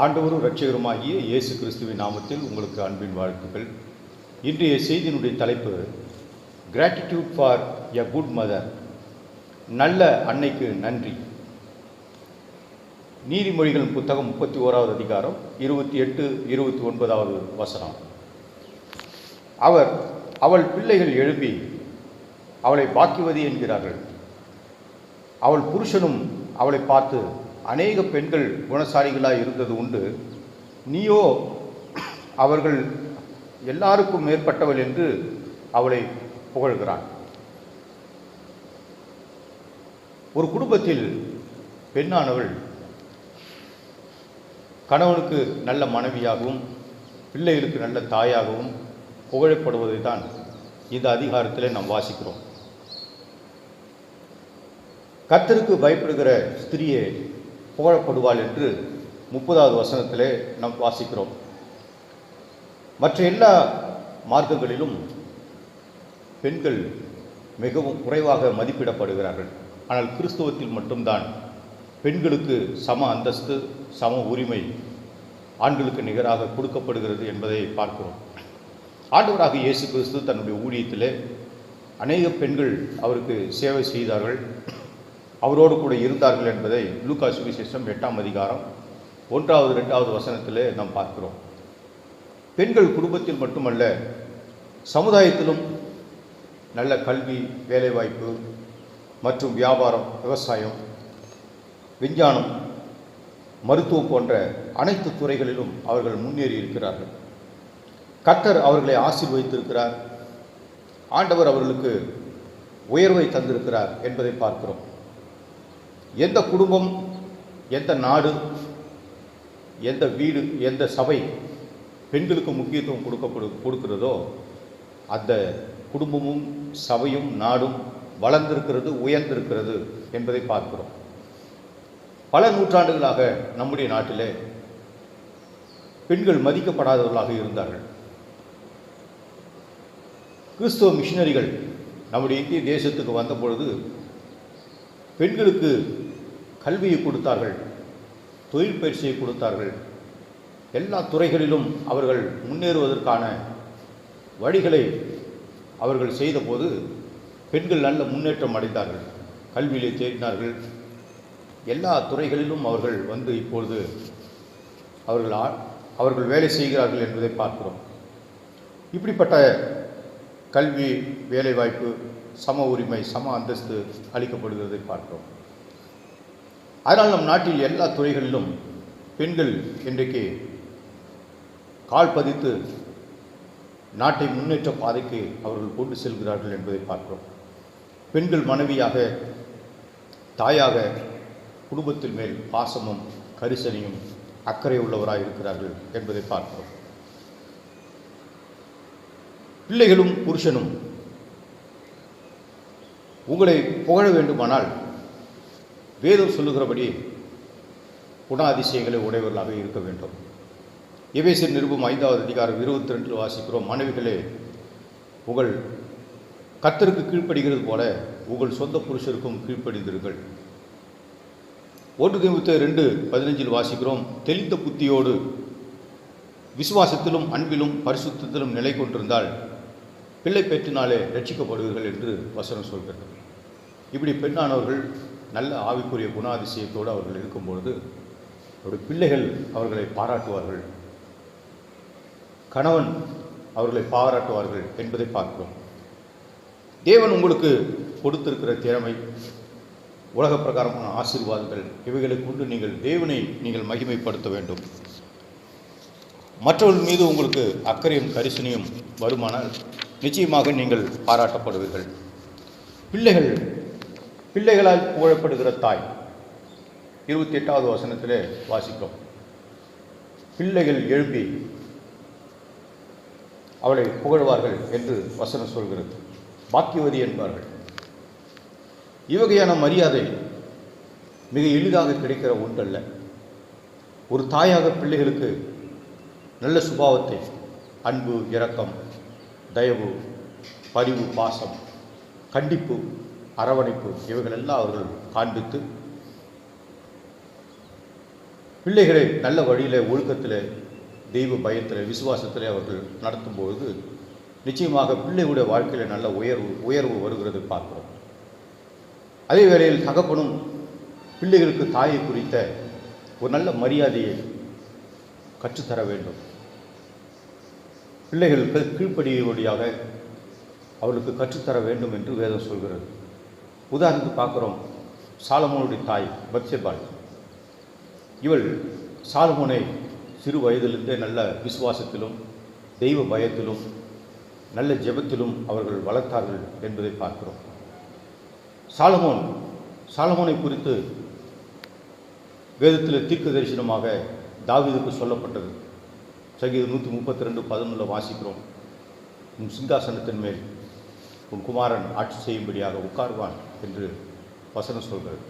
ஆண்டவரும் இரட்சகருமாகிய இயேசு கிறிஸ்துவின் நாமத்தில் உங்களுக்கு அன்பின் வாழ்த்துக்கள். இன்றைய செய்தியினுடைய தலைப்பு gratitude for a good mother நல்ல அன்னைக்கு நன்றி. நீதிமொழிகள் புத்தகம் முப்பத்தி ஓராவது அதிகாரம் இருபத்தி எட்டு இருபத்தி ஒன்பதாவது வசனம். அவர் அவள் பிள்ளைகள் எழுப்பி அவளை பாக்கியவதி என்கிறார்கள். அவள் புருஷனும் அவளை பார்த்து அநேக பெண்கள் குணசாரிகளாக இருந்தது உண்டு. நீயோ அவர்கள் எல்லாருக்கும் மேற்பட்டவள் என்று அவளை புகழ்கிறான். ஒரு குடும்பத்தில் பெண்ணானவள் கணவனுக்கு நல்ல மனைவியாகவும் பிள்ளைகளுக்கு நல்ல தாயாகவும் புகழப்படுவதை தான் இந்த அதிகாரத்தில் நாம் வாசிக்கிறோம். கத்தருக்கு பயப்படுகிற ஸ்திரியே புகழப்படுவாள் என்று முப்பதாவது வசனத்திலே நாம் வாசிக்கிறோம். மற்ற எல்லா மார்க்கங்களிலும் பெண்கள் மிகவும் குறைவாக மதிப்பிடப்படுகிறார்கள். ஆனால் கிறிஸ்துவத்தில் மட்டும்தான். பெண்களுக்கு சம அந்தஸ்து சம உரிமை ஆண்களுக்கு நிகராக கொடுக்கப்படுகிறது என்பதை பார்க்கிறோம். ஆண்டவராக இயேசு கிறிஸ்து தன்னுடைய ஊழியத்திலே அநேக பெண்கள் அவருக்கு சேவை செய்தார்கள். அவரோடு கூட இருந்தார்கள் என்பதை லூக்கா சுவிசேஷம் எட்டாம் அதிகாரம் ஒன்றாவது ரெண்டாவது வசனத்திலே நாம் பார்க்கிறோம். பெண்கள் குடும்பத்தில் மட்டுமல்ல சமுதாயத்திலும் நல்ல கல்வி வேலைவாய்ப்பு மற்றும் வியாபாரம் விவசாயம் விஞ்ஞானம் மருத்துவம் போன்ற அனைத்து துறைகளிலும் அவர்கள் முன்னேறி இருக்கிறார்கள். கர்த்தர் அவர்களை ஆசீர்வதித்திருக்கிறார். ஆண்டவர் அவர்களுக்கு உயர்வை தந்திருக்கிறார் என்பதை பார்க்கிறோம். எந்த குடும்பம் எந்த நாடு எந்த வீடு எந்த சபை பெண்களுக்கு முக்கியத்துவம் கொடுக்கப்படு கொடுக்கிறதோ அந்த குடும்பமும் சபையும் நாடும் வளர்ந்திருக்கிறது உயர்ந்திருக்கிறது என்பதை பார்க்கிறோம். பல நூற்றாண்டுகளாக நம்முடைய நாட்டிலே பெண்கள் மதிக்கப்படாதவர்களாக இருந்தார்கள். கிறிஸ்துவ மிஷினரிகள் நம்முடைய இந்திய தேசத்துக்கு வந்த பொழுது பெண்களுக்கு கல்வியை கொடுத்தார்கள் தொழில் பயிற்சியை கொடுத்தார்கள். எல்லா துறைகளிலும் அவர்கள் முன்னேறுவதற்கான வழிகளை அவர்கள் செய்தபோது பெண்கள் நல்ல முன்னேற்றம் அடைந்தார்கள். கல்வியிலே தேடினார்கள் எல்லா துறைகளிலும் அவர்கள் வந்து இப்பொழுது அவர்கள் அவர்கள் வேலை செய்கிறார்கள் என்பதை பார்க்கிறோம். இப்படிப்பட்ட கல்வி வேலைவாய்ப்பு சம உரிமை சம அந்தஸ்து அளிக்கப்படுகிறதை பார்க்கிறோம். அதனால் நம் நாட்டில் எல்லா துறைகளிலும் பெண்கள் இன்றைக்கு கால் பதித்து நாட்டை முன்னேற்ற பாதைக்கு அவர்கள் கொண்டு செல்கிறார்கள் என்பதை பார்க்கிறோம். பெண்கள் மனைவியாக தாயாக குடும்பத்தின் மேல் பாசமும் கரிசனையும் அக்கறை உள்ளவராக இருக்கிறார்கள் என்பதை பார்க்கிறோம். பிள்ளைகளும் புருஷனும் உங்களை புகழ வேண்டுமானால் வேதம் சொல்லுகிறபடி குணாதிசயங்களை உடையவர்களாக இருக்க வேண்டும். எபேசியர் நிருபம் ஐந்தாவது அதிகாரம் இருபத்தி ரெண்டில் வாசிக்கிறோம். மனைவிகளே உங்கள் கத்தருக்கு கீழ்ப்படுகிறது போல உங்கள் சொந்த புருஷருக்கும் கீழ்ப்படிந்தீர்கள் ஒன்று தீமுத்த ரெண்டு பதினஞ்சில் வாசிக்கிறோம். தெளிந்த புத்தியோடு விசுவாசத்திலும் அன்பிலும் பரிசுத்திலும் நிலை கொண்டிருந்தால் பிள்ளை பெற்றினாலே ரட்சிக்கப்படுவீர்கள் என்று வசனம் சொல்கிறது. இப்படி பெண்ணானவர்கள் நல்ல ஆவிக்குரிய குணாதிசயத்தோடு அவர்கள் இருக்கும்பொழுது அவருடைய பிள்ளைகள் அவர்களை பாராட்டுவார்கள். கணவன் அவர்களை பாராட்டுவார்கள் என்பதை பார்க்கிறோம். தேவன் உங்களுக்கு கொடுத்திருக்கிற திறமை உலக பிரகாரமான ஆசீர்வாதங்கள் இவைகளை கொண்டு நீங்கள் தேவனை நீங்கள் மகிமைப்படுத்த வேண்டும். மற்றவர்கள் மீது உங்களுக்கு அக்கறையும் கரிசனையும் வருமானால் நிச்சயமாக நீங்கள் பாராட்டப்படுவீர்கள். பிள்ளைகள் பிள்ளைகளால் புகழப்படுகிற தாய். இருபத்தி எட்டாவது வசனத்தில் வாசிக்கும். பிள்ளைகள் எழுப்பி அவளை புகழ்வார்கள் என்று வசனம் சொல்கிறது. பாக்கியவதி என்பார்கள். இவ்வகையான மரியாதை மிக எளிதாக கிடைக்கிற ஒன்றல்ல. ஒரு தாயாக பிள்ளைகளுக்கு நல்ல சுபாவத்தை அன்பு இரக்கம் தயவு பரிவு பாசம் கண்டிப்பு அரவணைப்பு இவைகளெல்லாம் அவர்கள் காண்பித்து பிள்ளைகளை நல்ல வழியில் ஒழுக்கத்தில் தெய்வ பயத்தில் விசுவாசத்தில் அவர்கள் நடத்தும்பொழுது நிச்சயமாக பிள்ளைகளுடைய வாழ்க்கையில் நல்ல உயர்வு உயர்வு வருகிறது பார்க்கிறோம். அதே வேளையில் தகப்பனும் பிள்ளைகளுக்கு தாயை குறித்த ஒரு நல்ல மரியாதையை கற்றுத்தர வேண்டும். பிள்ளைகளுக்கு கீழ்ப்படியும்படியாக அவளுக்கு கற்றுத்தர வேண்டும் என்று வேதம் சொல்கிறது. உதாரணத்துக்கு பார்க்குறோம். சாலமோனுடைய தாய் பத்செபாள். இவள் சாலமோனை சிறு வயதிலிருந்தே நல்ல விசுவாசத்திலும் தெய்வ பயத்திலும் நல்ல ஜெபத்திலும் அவர்கள் வளர்த்தார்கள் என்பதை பார்க்கிறோம். சாலமோன் சாலமோனை குறித்து வேதத்தில் தீர்க்க தரிசனமாக தாவிதுக்கு சொல்லப்பட்டது. சங்கீதம் நூற்றி முப்பத்தி ரெண்டு பதினொன்றில் வாசிக்கிறோம். உன் சிங்காசனத்தின் மேல் உன் குமாரன் ஆட்சி செய்யும்படியாக உட்காருவான். என்று வசனம் சொல்கிறது.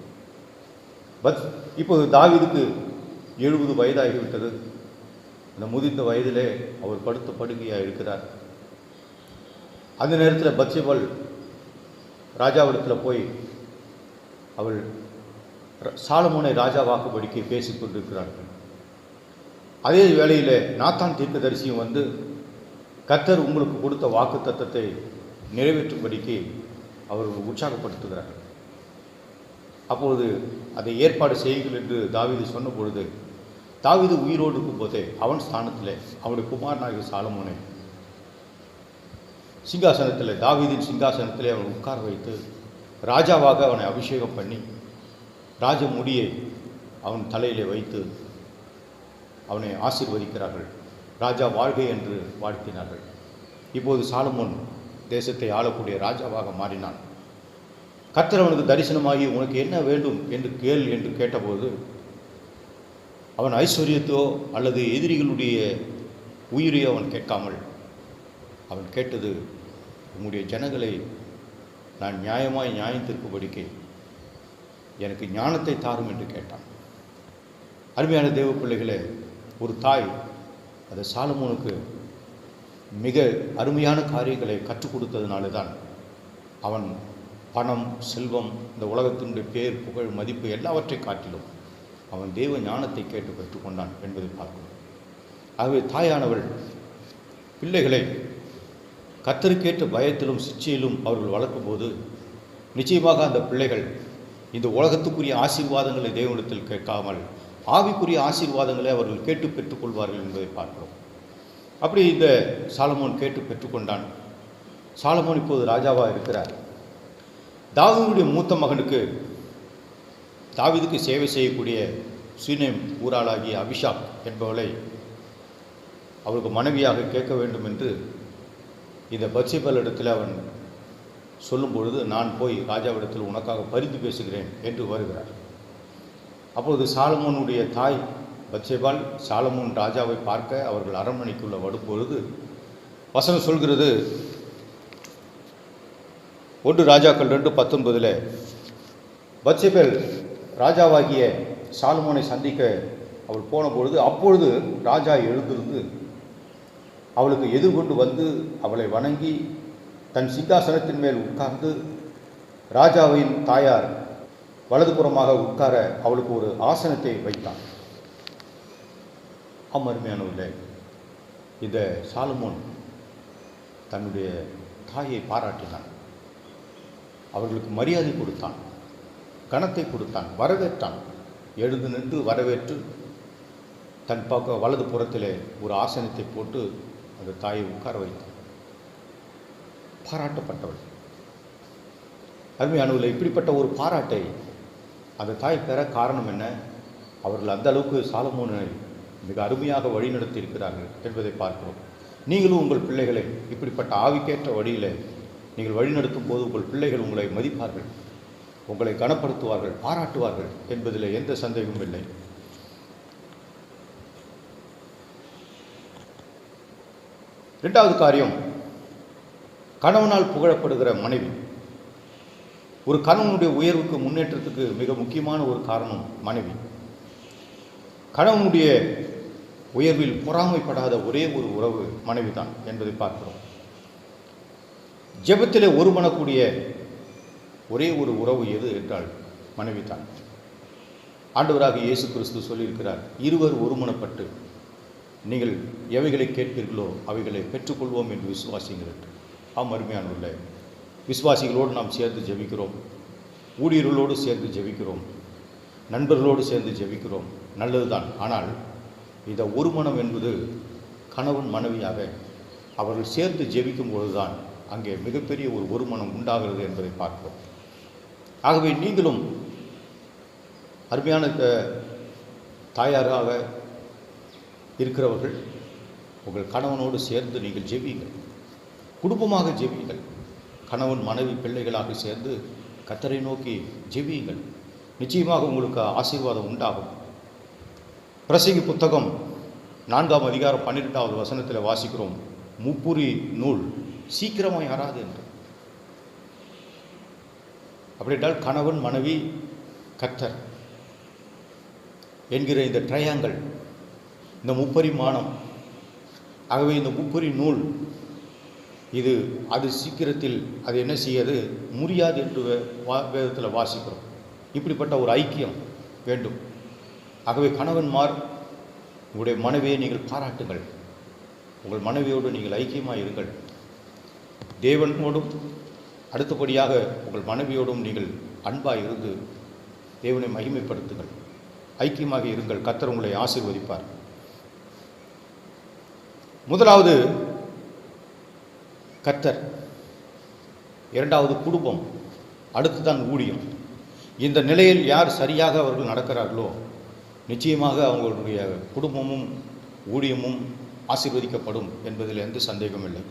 பத் இப்போது தாவிதுக்கு எழுபது வயதாகிவிட்டது. அந்த முதிர்ந்த வயதிலே அவர் படுத்த படுகையாக இருக்கிறார். அந்த நேரத்தில் பத்சேபல் ராஜாவிடத்தில் போய் அவள் சாலமோனை ராஜாவாக்கும்படிக்கு பேசிக் கொண்டிருக்கிறார்கள். அதே வேளையில் நாத்தான் தீர்க்கதரிசியும் வந்து கத்தர் உங்களுக்கு கொடுத்த வாக்கு தத்தத்தை நிறைவேற்றும்படிக்கு அவர்கள் உற்சாகப்படுத்துகிறார். அப்பொழுது அதை ஏற்பாடு செய்யுங்கள் என்று தாவீது சொன்ன பொழுது தாவீது உயிரோடு இருக்கும்போதே அவன் ஸ்தானத்தில் அவனுடைய குமாரனாகிய சாலமோனை சிங்காசனத்தில் தாவிதின் சிங்காசனத்திலே அவன் உட்கார வைத்து ராஜாவாக அவனை அபிஷேகம் பண்ணி ராஜ முடியை அவன் தலையிலே வைத்து அவனை ஆசீர்வதிக்கிறார்கள். ராஜா வாழ்கை என்று வாழ்த்தினார்கள். இப்போது சாலமோன் தேசத்தை ஆளக்கூடிய ராஜாவாக மாறினான். கர்த்தர் அவனுக்கு தரிசனமாகி உனக்கு என்ன வேண்டும்? என்று கேள் என்று கேட்டபோது அவன் ஐஸ்வர்யத்தோ அல்லது எதிரிகளுடைய உயிரையோ அவன் கேட்காமல். அவன் கேட்டது உன்னுடைய ஜனங்களை நான் நியாயமாய் நியாயம் படிக்க எனக்கு ஞானத்தை தாரும் என்று கேட்டான். அருமையான தேவ பிள்ளைகளே ஒரு தாய் அதை சாலமோனுக்கு மிக அருமையான காரியங்களை கற்றுக் கொடுத்ததுனால தான் அவன் பணம் செல்வம் இந்த உலகத்தினுடைய பேர் புகழ் மதிப்பு எல்லாவற்றை காட்டிலும் அவன் தெய்வ ஞானத்தை கேட்டு பெற்றுக்கொண்டான் என்பதை பார்க்கிறோம். ஆகவே தாயானவள் பிள்ளைகளை கத்தருக்கேற்ற பயத்திலும் சிச்சையிலும் அவர்கள் வளர்க்கும்போது நிச்சயமாக அந்த பிள்ளைகள் இந்த உலகத்துக்குரிய ஆசீர்வாதங்களை தேவனிடத்தில் கேட்காமல் ஆவிக்குரிய ஆசீர்வாதங்களை அவர்கள் கேட்டு பெற்றுக்கொள்வார்கள் என்பதை பார்க்கிறோம். அப்படி இந்த சாலமோன் கேட்டு பெற்றுக்கொண்டான். சாலமோன் இப்போது ராஜாவாக இருக்கிறார். தாவீதுடைய மூத்த மகனுக்கு தாவிதுக்கு சேவை செய்யக்கூடிய சீனேம் ஊராளாகிய அபிஷாக் என்பவளை அவருக்கு மனைவியாக கேட்க வேண்டும் என்று இந்த பத்சிபல் இடத்தில் அவன் சொல்லும் பொழுது நான் போய் ராஜாவிடத்தில் உனக்காக பரிந்து பேசுகிறேன் என்று வருகிறார். அப்பொழுது சாலமோனுடைய தாய் பச்சேபால் சாலமோன் ராஜாவை பார்க்க அவர்கள் அரண்மனைக்குள்ளே வரும்பொழுது வசனம் சொல்கிறது ஒன்று ராஜாக்கள் ரெண்டு பத்தொன்பதில் பத்சேபேல் ராஜாவாகிய சாலமோனை சந்திக்க அவள் போன பொழுது அப்பொழுது ராஜா எழுந்திருந்து அவளுக்கு எதிர்கொண்டு வந்து அவளை வணங்கி தன் சிங்காசனத்தின் மேல் உட்கார்ந்து ராஜாவின் தாயார் வலதுபுறமாக உட்கார அவளுக்கு ஒரு ஆசனத்தை வைத்தான். ஆம் அருமையானவர்களே இதை சாலமோன் தன்னுடைய தாயை பாராட்டினான். அவர்களுக்கு மரியாதை கொடுத்தான் கணத்தை கொடுத்தான் வரவேற்றான். எழுந்து நின்று வரவேற்று தன் பக்கம் வலது புறத்திலே ஒரு ஆசனத்தை போட்டு அந்த தாயை உட்கார வைத்தான். பாராட்டப்பட்டவள். அருமையானவர்கள் இப்படிப்பட்ட ஒரு பாராட்டை அந்த தாய் பெற காரணம் என்ன? அவர்கள் அந்த அளவுக்கு சாலமோனை மிக அருமையாக வழிநடத்தி இருக்கிறார்கள் என்பதை பார்க்கிறோம். நீங்களும் உங்கள் பிள்ளைகளை இப்படிப்பட்ட ஆவிக்கேற்ற வழியில் நீங்கள் வழிநடத்தும் போது உங்கள் பிள்ளைகள் உங்களை மதிப்பார்கள் உங்களை கனப்படுத்துவார்கள் பாராட்டுவார்கள் என்பதில் எந்த சந்தேகமும் இல்லை. ரெண்டாவது காரியம் கணவனால் புகழப்படுகிற மனைவி. ஒரு கணவனுடைய உயர்வுக்கு முன்னேற்றத்துக்கு மிக முக்கியமான ஒரு காரணம் மனைவி. கணவனுடைய உயர்வில் பொறாமைப்படாத ஒரே ஒரு உறவு மனைவிதான் என்பதை பார்க்கிறோம். ஜெபத்தில் ஒருமனக்கூடிய ஒரே ஒரு உறவு எது என்றால் மனைவி தான் ஆண்டவராக இயேசு கிறிஸ்து சொல்லியிருக்கிறார் இருவர் ஒருமனப்பட்டு நீங்கள் எவைகளை கேட்பீர்களோ அவைகளை பெற்றுக்கொள்வோம் என்று விசுவாசிங்கள் ஆம் அருமையானவர்களே விசுவாசிகளோடு நாம் சேர்ந்து ஜெபிக்கிறோம். ஊழியர்களோடு சேர்ந்து ஜெபிக்கிறோம். நண்பர்களோடு சேர்ந்து ஜெபிக்கிறோம். நல்லதுதான். ஆனால் இந்த ஒரு மனம் என்பது கணவன் மனைவியாக அவர்கள் சேர்ந்து ஜெபிக்கும் பொழுதுதான் அங்கே மிகப்பெரிய ஒரு ஒரு மனம் உண்டாகிறது என்பதை பார்க்கிறோம். ஆகவே நீங்களும் அருமையான தாயாராக இருக்கிறவர்கள் உங்கள் கணவனோடு சேர்ந்து நீங்கள் ஜெபியுங்கள். குடும்பமாக ஜெபியுங்கள். கணவன் மனைவி பிள்ளைகளாக சேர்ந்து கத்தரை நோக்கி ஜெபியுங்கள். நிச்சயமாக உங்களுக்கு ஆசீர்வாதம் உண்டாகும். பிரசங்கி புத்தகம் நான்காம் அதிகாரம் பன்னிரெண்டாவது வசனத்தில் வாசிக்கிறோம். முப்புரி நூல் சீக்கிரமாக யாராது என்று. அப்படி என்றால் கணவன் மனைவி கத்தர் என்கிற இந்த ட்ரையாங்கல் இந்த முப்பரிமாணம். ஆகவே இந்த முப்பரி நூல் இது அது சீக்கிரத்தில் அது என்ன செய்யாது? முடியாது என்று வே- வா வேதத்தில் வாசிக்கிறோம். இப்படிப்பட்ட ஒரு ஐக்கியம் வேண்டும். ஆகவே கணவன்மார் உங்களுடைய மனைவியை நீங்கள் பாராட்டுங்கள். உங்கள் மனைவியோடு நீங்கள் ஐக்கியமாக இருங்கள் தேவனோடும் அடுத்தபடியாக உங்கள் மனைவியோடும் நீங்கள் அன்பாக இருந்து தேவனை மகிமைப்படுத்துங்கள். ஐக்கியமாக இருங்கள். கத்தர் உங்களை ஆசீர்வதிப்பார். முதலாவது கத்தர் இரண்டாவது குடும்பம். அடுத்துதான் ஊழியம். இந்த நிலையில் யார் சரியாக அவர்கள் நடக்கிறார்களோ நிச்சயமாக அவங்களுடைய குடும்பமும் ஊழியமும் ஆசீர்வதிக்கப்படும் என்பதில் எந்த சந்தேகமும் இல்லை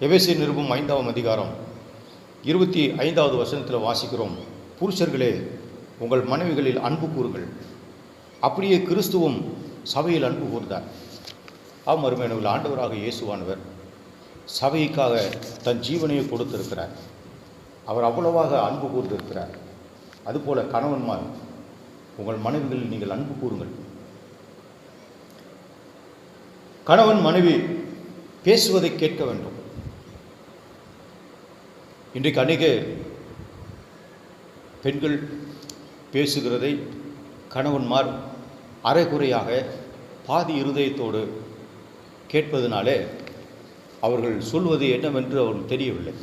எபேசிய நிருபம் ஐந்தாம் அதிகாரம் இருபத்தி ஐந்தாவது வசனத்தில் வாசிக்கிறோம். புருஷர்களே உங்கள் மனைவிகளில் அன்பு கூறுங்கள். அப்படியே கிறிஸ்துவும் சபையில் அன்பு கூர்ந்தார். ஆம் அருமையானவர்கள் ஆண்டவராக இயேசுவானவர் சபைக்காக தன் ஜீவனையை கொடுத்திருக்கிறார். அவர் அவ்வளவாக அன்பு கூர்ந்திருக்கிறார். அதுபோல கணவன்மார் உங்கள் மனைவிகள் நீங்கள் அன்பு கூறுங்கள். கணவன் மனைவி பேசுவதை கேட்க வேண்டும். இன்றைக்கு அநேக பெண்கள் பேசுகிறதை கணவன்மார் அரைகுறையாக பாதி இருதயத்தோடு கேட்பதனாலே அவர்கள் சொல்வது என்னவென்று அவர்கள் தெரியவில்லை.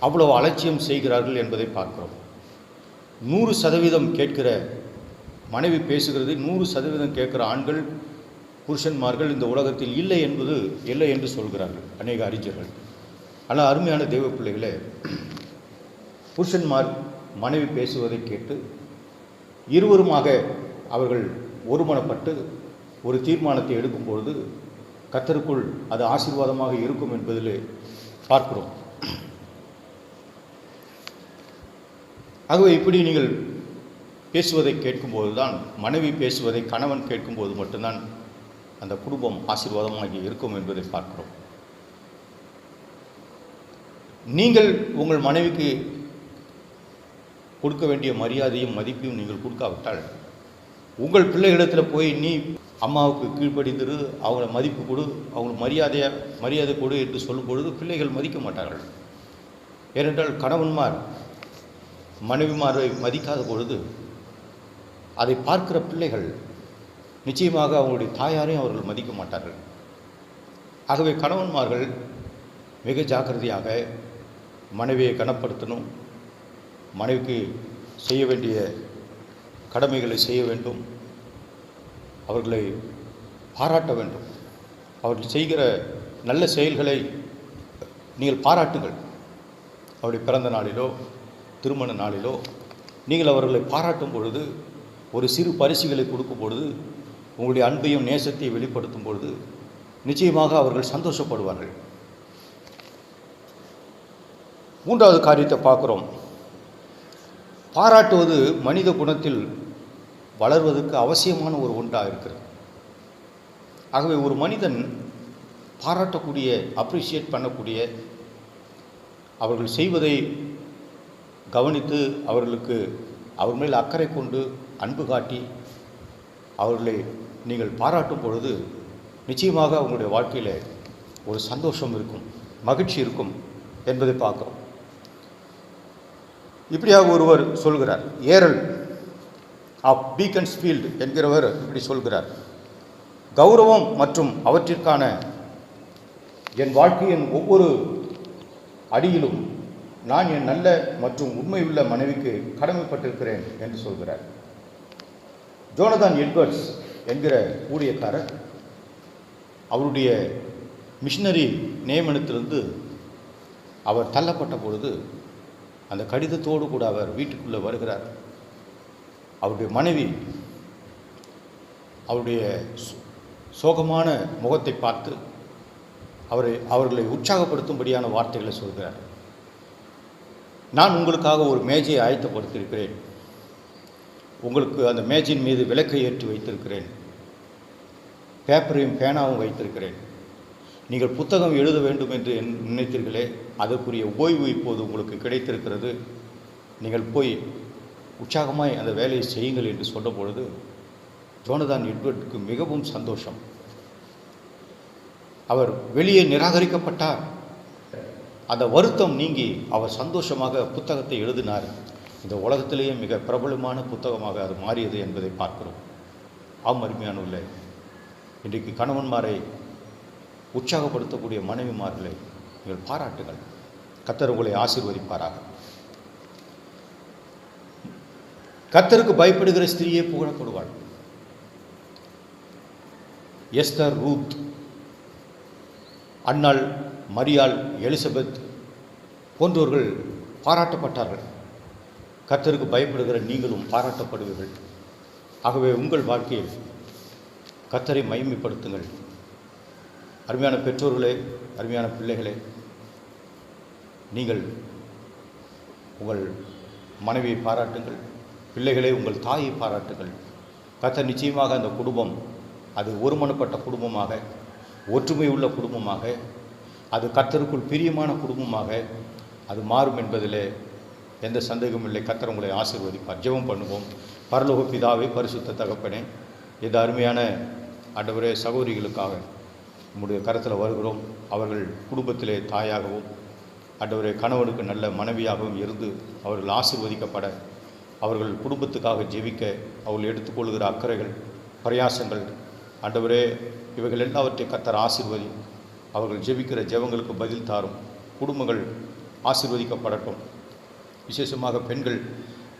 அவ்வளவு அலட்சியம் செய்கிறார்கள் என்பதை பார்க்கிறோம். நூறு சதவீதம் கேட்கிற மனைவி பேசுகிறது நூறு சதவீதம் கேட்குற ஆண்கள் புருஷன்மார்கள் இந்த உலகத்தில் இல்லை என்பது இல்லை என்று சொல்கிறார்கள் அநேக அறிஞர்கள். ஆனால் அருமையான தெய்வ பிள்ளைகளே புருஷன்மார் மனைவி பேசுவதை கேட்டு இருவருமாக அவர்கள் ஒருமனப்பட்டு ஒரு தீர்மானத்தை எடுக்கும்பொழுது கத்தருக்குள் அது ஆசீர்வாதமாக இருக்கும் என்பதில் பார்க்கிறோம். ஆகவே இப்படி நீங்கள் பேசுவதை கேட்கும்போது தான் மனைவி பேசுவதை கணவன் கேட்கும்போது மட்டும்தான் அந்த குடும்பம் ஆசீர்வாதமாக இருக்கும் என்பதை பார்க்கிறோம். நீங்கள் உங்கள் மனைவிக்கு கொடுக்க வேண்டிய மரியாதையும் மதிப்பையும் நீங்கள் கொடுக்காவிட்டால் உங்கள் பிள்ளைகளிடத்தில் போய் நீ அம்மாவுக்கு கீழ்ப்படிந்திரு அவங்கள மதிப்பு கொடு அவங்களுக்கு மரியாதையை மரியாதை கொடு என்று சொல்லும் பொழுது பிள்ளைகள் மதிக்க மாட்டார்கள். ஏனென்றால் கணவன்மார் மனைவிமாரை மதிக்காத பொழுது அதை பார்க்கிற பிள்ளைகள் நிச்சயமாக அவங்களுடைய தாயாரையும் அவர்கள் மதிக்க மாட்டார்கள். ஆகவே கணவன்மார்கள் மிக ஜாக்கிரதையாக மனைவியை கனப்படுத்தணும் மனைவிக்கு செய்ய வேண்டிய கடமைகளை செய்ய வேண்டும் அவர்களை பாராட்ட வேண்டும். அவர்கள் செய்கிற நல்ல செயல்களை நீங்கள் பாராட்டுங்கள். அவருடைய பிறந்த நாளிலோ திருமண நாளிலோ நீங்கள் அவர்களை பாராட்டும் பொழுது ஒரு சிறு பரிசுகளை கொடுக்கும் பொழுது உங்களுடைய அன்பையும் நேசத்தையும் வெளிப்படுத்தும் பொழுது நிச்சயமாக அவர்கள் சந்தோஷப்படுவார்கள். மூன்றாவது காரியத்தை பார்க்குறோம். பாராட்டுவது மனித குணத்தில் வளர்வதற்கு அவசியமான ஒரு ஒன்றாக இருக்கிறது. ஆகவே ஒரு மனிதன் பாராட்டக்கூடிய அப்ரிஷியேட் பண்ணக்கூடிய அவர்கள் செய்வதை கவனித்து அவர்களுக்கு அவர் மேல் அக்கறை கொண்டு அன்பு காட்டி அவர்களை நீங்கள் பாராட்டும் பொழுது நிச்சயமாக அவங்களுடைய வாழ்க்கையில் ஒரு சந்தோஷம் இருக்கும் மகிழ்ச்சி இருக்கும் என்பதை பார்க்குறோம். இப்படியாக ஒருவர் சொல்கிறார் ஏரல் ஆஃப் பீக்கன்ஸ்ஃபீல்டு என்கிறவர் இப்படி சொல்கிறார் கௌரவம் மற்றும் அவற்றிற்கான என் வாழ்க்கையின் ஒவ்வொரு அடியிலும் நான் என் நல்ல மற்றும் உண்மையுள்ள மனைவிக்கு கடமைப்பட்டிருக்கிறேன் என்று சொல்கிறார். ஜோனதான் எட்வர்ட்ஸ் என்கிற ஊழியக்காரர் அவருடைய மிஷினரி நியமனத்திலிருந்து அவர் தள்ளப்பட்ட பொழுது அந்த கடிதத்தோடு கூட அவர் வீட்டுக்குள்ளே வருகிறார். அவருடைய மனைவி அவருடைய சோகமான முகத்தை பார்த்து அவரை அவர்களை உற்சாகப்படுத்தும்படியான வார்த்தைகளை சொல்கிறார். நான் உங்களுக்காக ஒரு மேஜையை ஆயத்தப்படுத்தியிருக்கிறேன். உங்களுக்கு அந்த மேஜின் மீது விளக்கை ஏற்றி வைத்திருக்கிறேன். பேப்பரையும் பேனாவும் வைத்திருக்கிறேன். நீங்கள் புத்தகம் எழுத வேண்டும் என்று நினைத்தீர்களே அதற்குரிய ஓய்வு இப்போது உங்களுக்கு கிடைத்திருக்கிறது. நீங்கள் போய் உற்சாகமாய் அந்த வேலையை செய்யுங்கள் என்று சொன்ன பொழுது ஜோனதான் எட்வர்டுக்கு மிகவும் சந்தோஷம். அவர் வெளியே நிராகரிக்கப்பட்டார். அந்த வருத்தம் நீங்கி அவர் சந்தோஷமாக புத்தகத்தை எழுதினார். இந்த உலகத்திலேயே மிக பிரபலமான புத்தகமாக அது மாறியது என்பதை பார்க்கிறோம். ஆம் அருமையான உள்ள இன்றைக்கு கணவன்மாரை உற்சாகப்படுத்தக்கூடிய மனைவிமார்களை நீங்கள் பாராட்டுங்கள். கத்தர் உங்களை ஆசீர்வதிப்பாராக. கத்தருக்கு பயப்படுகிற ஸ்திரீயே புகழப்படுவாள். எஸ்தர் ரூத் அன்னாள் மரியாள் எலிசபெத் போன்றவர்கள் பாராட்டப்பட்டார்கள். கர்த்தருக்கு பயப்படுகிற நீங்களும் பாராட்டப்படுவீர்கள். ஆகவே உங்கள் வாழ்க்கையில் கர்த்தரை மகிமைப்படுத்துங்கள். அருமையான பெற்றோர்களே அருமையான பிள்ளைகளே நீங்கள் உங்கள் மனைவியை பாராட்டுங்கள். பிள்ளைகளே உங்கள் தாயை பாராட்டுங்கள். கத்தர் நிச்சயமாக அந்த குடும்பம் அது ஒருமனப்பட்ட குடும்பமாக ஒற்றுமை உள்ள குடும்பமாக அது கர்த்தருக்குள் பிரியமான குடும்பமாக அது மாறும் என்பதிலே எந்த சந்தேகமும் இல்லை. கத்தர் உங்களை ஆசீர்வதிப்பார். ஜெபம் பண்ணுவோம். பரலோக பிதாவே பரிசுத்த தகப்பனே இந்த அருமையான ஆண்டவரே சகோதரிகளுக்காக நம்முடைய கரத்தில் வருகிறோம். அவர்கள் குடும்பத்திலே தாயாகவும் ஆண்டவரே கணவனுக்கு நல்ல மனைவியாகவும் இருந்து அவர்கள் ஆசீர்வதிக்கப்பட அவர்கள் குடும்பத்துக்காக ஜெபிக்க அவர்கள் எடுத்துக்கொள்கிற அக்கறைகள் பிரயாசங்கள் ஆண்டவரே இவைகள் எல்லாவற்றையும் கத்தர் ஆசீர்வதி அவர்கள் ஜெபிக்கிற ஜெபங்களுக்கு பதில் தாரும். குடும்பங்கள் ஆசீர்வதிக்கப்படட்டும். விசேஷமாக பெண்கள்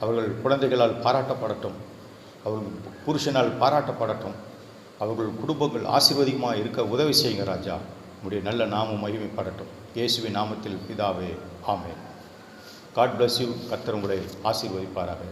அவர்கள் குழந்தைகளால் பாராட்டப்படட்டும் அவர்கள் புருஷனால் பாராட்டப்படட்டும் அவர்கள் குடும்பங்கள் ஆசீர்வதிகமாக இருக்க உதவி செய்யுங்க ராஜா. உடைய நல்ல நாமம் மகிமைப்படட்டும். இயேசுவின் நாமத்தில் பிதாவே ஆமே காட் பிளஸ் யூ கத்தர் உங்களை ஆசீர்வதிப்பாராக.